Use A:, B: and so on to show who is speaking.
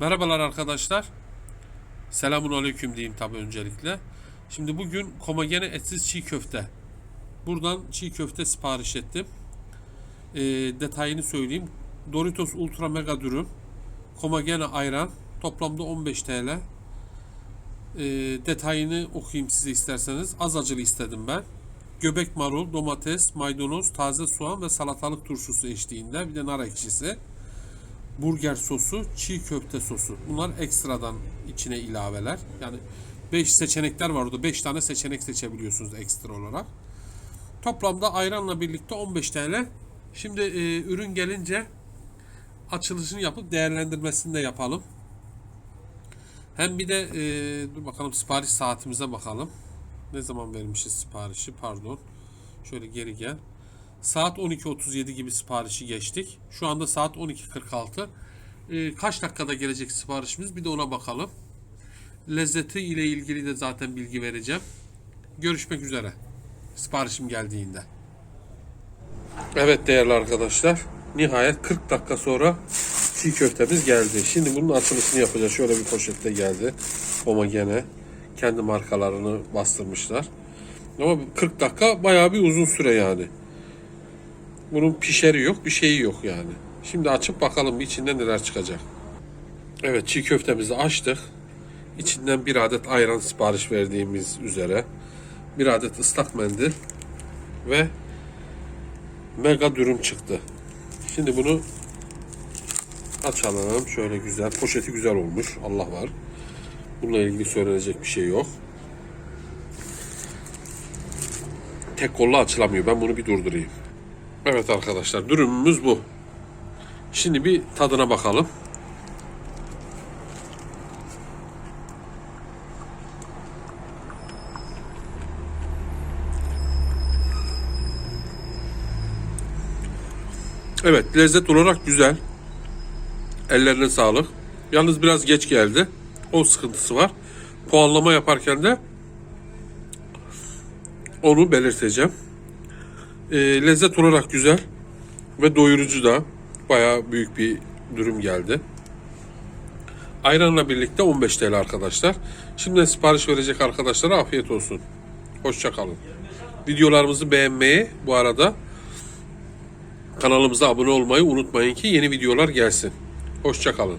A: Merhabalar arkadaşlar. Selamun aleyküm diyeyim tabi öncelikle. Şimdi bugün komagene etsiz çiğ köfte. Buradan çiğ köfte sipariş ettim. Ee, detayını söyleyeyim. Doritos Ultra Mega dürüm. Komagene ayran. Toplamda 15 TL. Ee, detayını okuyayım size isterseniz. Az acılı istedim ben. Göbek marul, domates, maydanoz, taze soğan ve salatalık turşusu eşliğinde. Bir de nar ekşisi burger sosu, çiğ köfte sosu. Bunlar ekstradan içine ilaveler. Yani 5 seçenekler var orada. 5 tane seçenek seçebiliyorsunuz ekstra olarak. Toplamda ayranla birlikte 15 TL. Şimdi e, ürün gelince açılışını yapıp değerlendirmesini de yapalım. Hem bir de e, dur bakalım sipariş saatimize bakalım. Ne zaman vermişiz siparişi? Pardon. Şöyle geri gel. Saat 12.37 gibi siparişi geçtik. Şu anda saat 12.46. Ee, kaç dakikada gelecek siparişimiz? Bir de ona bakalım. Lezzeti ile ilgili de zaten bilgi vereceğim. Görüşmek üzere. Siparişim geldiğinde. Evet değerli arkadaşlar. Nihayet 40 dakika sonra çiğ köftemiz geldi. Şimdi bunun açılışını yapacağız. Şöyle bir poşette geldi. Homogene. Kendi markalarını bastırmışlar. Ama 40 dakika bayağı bir uzun süre yani. Bunun pişeri yok, bir şeyi yok yani. Şimdi açıp bakalım içinden neler çıkacak. Evet, çiğ köftemizi açtık. İçinden bir adet ayran sipariş verdiğimiz üzere. Bir adet ıslak mendil ve mega dürüm çıktı. Şimdi bunu açalım. Şöyle güzel. Poşeti güzel olmuş. Allah var. Bununla ilgili söylenecek bir şey yok. Tek kolla açılamıyor. Ben bunu bir durdurayım. Evet arkadaşlar dürümümüz bu. Şimdi bir tadına bakalım. Evet lezzet olarak güzel. Ellerine sağlık. Yalnız biraz geç geldi. O sıkıntısı var. Puanlama yaparken de onu belirteceğim. E, lezzet olarak güzel ve doyurucu da bayağı büyük bir dürüm geldi. Ayranla birlikte 15 TL arkadaşlar. Şimdi sipariş verecek arkadaşlara afiyet olsun. Hoşça kalın. Videolarımızı beğenmeyi bu arada kanalımıza abone olmayı unutmayın ki yeni videolar gelsin. Hoşça kalın.